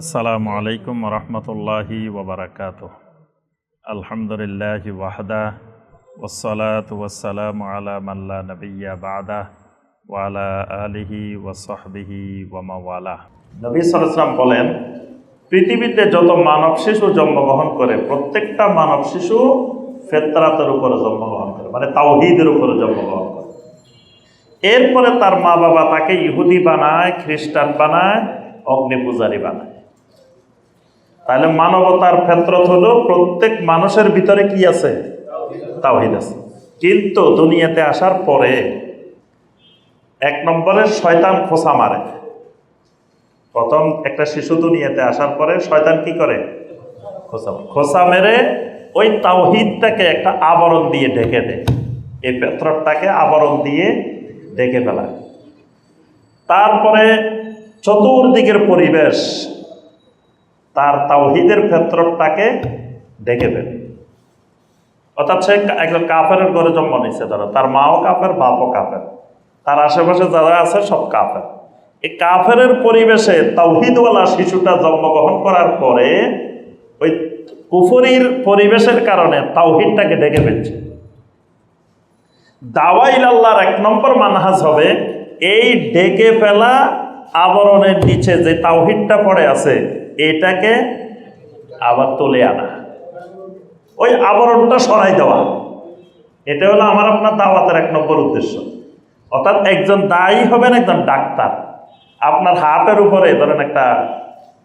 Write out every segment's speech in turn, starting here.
আসসালামু আলাইকুম রহমতুল্লাহি ওবরাকাত আলহামদুলিল্লাহ ওয়াহদা ওসলাত ওয়াসালাম আলা মাল্লা নবিয়া বাদা ওয়ালা আলিহি ওয়াসহবিহি ওয়ামাওয়ালা নবী সালাম বলেন, পৃথিবীতে যত মানব শিশু জন্মগ্রহণ করে, প্রত্যেকটা মানব শিশু ফেতরাতের উপরে জন্মগ্রহণ করে মানে তাওহিদের উপরে জন্মগ্রহণ করে। এরপরে তার মা বাবা তাকে ইহুদি বানায়, খ্রিস্টান বানায় অগ্নি পূজারী বানায়। তাহলে মানবতার ফেত্রত হলো প্রত্যেক মানুষের ভিতরে কি আছে? তাওহিদ আছে। কিন্তু দুনিয়াতে আসার পরে এক নম্বরে শয়তান খোসা মারে। প্রথম একটা শিশু দুনিয়াতে আসার পরে শয়তান কি করে? খোসা। খোসা মেরে ওই তাওহিদটাকে একটা আবরণ দিয়ে ঢেকে দেয়। এই পেত্রটাকে আবরণ দিয়ে ঢেকে ফেলায়। তারপরে চতুর্দিকের পরিবেশ তার তাওহিদের ক্ষেত্রটাকে ডেকে ফেলে অর্থাৎ সে একজন কাফের ঘরে জন্ম নিচ্ছে ধরো। তার মাও কাফের, বাপও কাফের। তার আশেপাশে যারা আছে, সব কাফের। এই কাফের পরিবেশে তাওহিদওয়ালা শিশুটা জন্মগ্রহণ করার পরে ওই কুফরির পরিবেশের কারণে তাওহিদটাকে ডেকে ফেলছে। দাওয়াইল আল্লাহর এক নম্বর মানহাজ হবে, এই ডেকে ফেলা আবরণের নিচে যে তাওহিদটা পড়ে আছে এটাকে আবার তুলে আনা। ওই আবরণটা সরাই দেওয়া। এটা হলো আমার আপনার দাওয়াতের এক নম্বর উদ্দেশ্য। অর্থাৎ একজন দায়ী হবেন একজন ডাক্তার। আপনার হাতের উপরে ধরেন একটা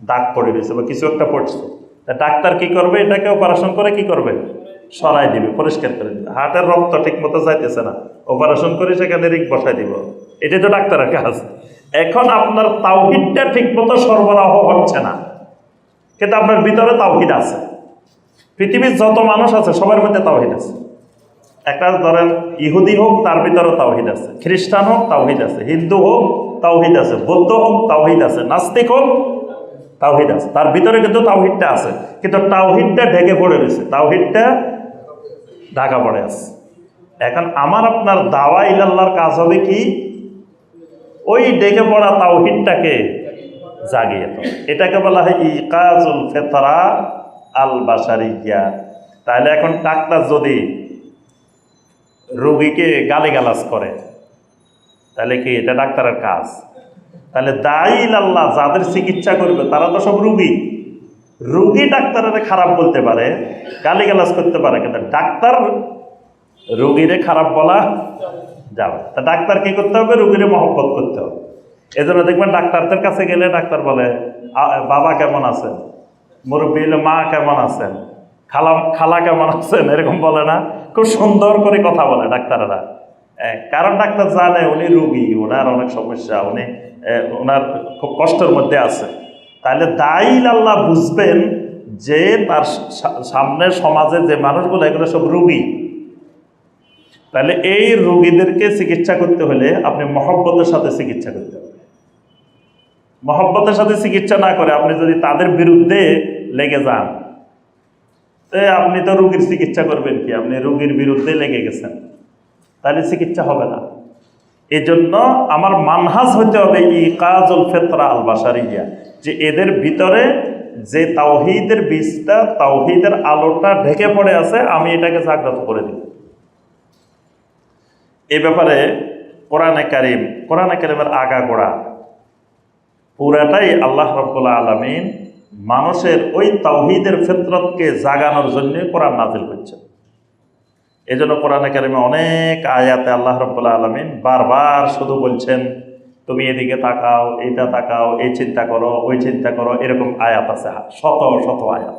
দাগ পড়ে রয়েছে বা কিছু একটা পড়ছে। তা ডাক্তার কি করবে? এটাকে অপারেশন করে কি করবে? সরাই দিবে, পরিষ্কার করে দিবে। হাতের রক্ত ঠিক মতো যাইতেছে না। অপারেশন করে সেখানে রিক বসাই দিব। এটাই তো ডাক্তারের কাজ। এখন আপনার তাওহিদটা ঠিক মতো সরবরাহ হচ্ছে না। কিন্তু আপনার ভিতরে তাওহিদ আছে। পৃথিবীর যত মানুষ আছে, সবার মধ্যে তাওহিদ আছে। একটা ধরেন, ইহুদি হোক, তার ভিতরে তাওহিদ আছে। খ্রিস্টান হোক, তাওহিদ আছে। হিন্দু হোক, তাওহিদ আছে। বৌদ্ধ হোক, তাওহিদ আছে। নাস্তিক হোক, তাওহিদ আছে। তার ভিতরে কিন্তু তাওহিদটা আছে। কিন্তু তাওহিদটা ঢেকে পড়ে রয়েছে। তাওহিদটা ঢাকা পড়ে আছে। এখন আমার আপনার দাওয়া ইলাল্লাহর কাজ হবে কি? ওই ডেকে পড়া তাওহিদটাকে জাগিয়ে তো এটাকে বলা হয় ইকাজুল ফেতরা আল বাসারিয়া তাহলে এখন ডাক্তার যদি রোগীকে গালিগালাজ করে, তাহলে কি এটা ডাক্তারের কাজ? তাহলে দাইল আল্লাহ যাদের চিকিৎসা করবে, তারা তো সব রুগী। রুগী ডাক্তারের খারাপ বলতে পারে, গালিগালাজ করতে পারে, কিন্তু ডাক্তার রুগীরে খারাপ বলা যাবে তা ডাক্তার কি করতে হবে? রুগীরে মহব্বত করতে হবে। এজন্য দেখবেন ডাক্তারদের কাছে গেলে ডাক্তার বলে বাবা কেমন আছেন? মুরব্বী মা কেমন আছেন? খালা খালা কেমন আছেন? এরকম বলে না। খুব সুন্দর করে কথা বলে ডাক্তাররা। কারণ ডাক্তার জানে উনি রুগী, ওনার অনেক সমস্যা, উনি ওনার খুব কষ্টের মধ্যে আছে। তাহলে দাইল আল্লাহ বুঝবেন যে তার সামনের সমাজে যে মানুষগুলো, এগুলো সব রুগী। তাহলে এই রুগীদেরকে চিকিৎসা করতে হলে আপনি মহব্বতের সাথে চিকিৎসা করতে হবে। মহব্বতের সাথে চিকিৎসা না করে আপনি যদি তাদের বিরুদ্ধে লেগে যান, তো আপনি তো রুগীর চিকিৎসা করবেন কি? আপনি রুগীর বিরুদ্ধে লেগে গেছেন। তাহলে চিকিৎসা হবে না। এই জন্য আমার মানহাজ হতে হবে ই কাজল ফেতরা আল বাসারিয়া যে এদের ভিতরে যে তাওহিদের বীজটা, তাওহিদের আলোটা ঢেকে পড়ে আছে, আমি এটাকে জাগ্রত করে দিই এ ব্যাপারে কোরআনে কারিম, কোরআনে কারিমের আগা গোড়া। পুরাটাই আল্লাহ রব্বুল্লা আলমিন মানুষের ওই তাওহিদের ফেতরতকে জাগানোর জন্য কোরআন নাজিল করছেন। এই জন্য কোরআনে কারিমে অনেক আয়াতে আল্লাহ রব্বুল্লা আলমিন বারবার শুধু বলছেন, তুমি এদিকে তাকাও, এইটা তাকাও, এই চিন্তা করো, ওই চিন্তা করো, এরকম আয়াত আছে, শত শত আয়াত।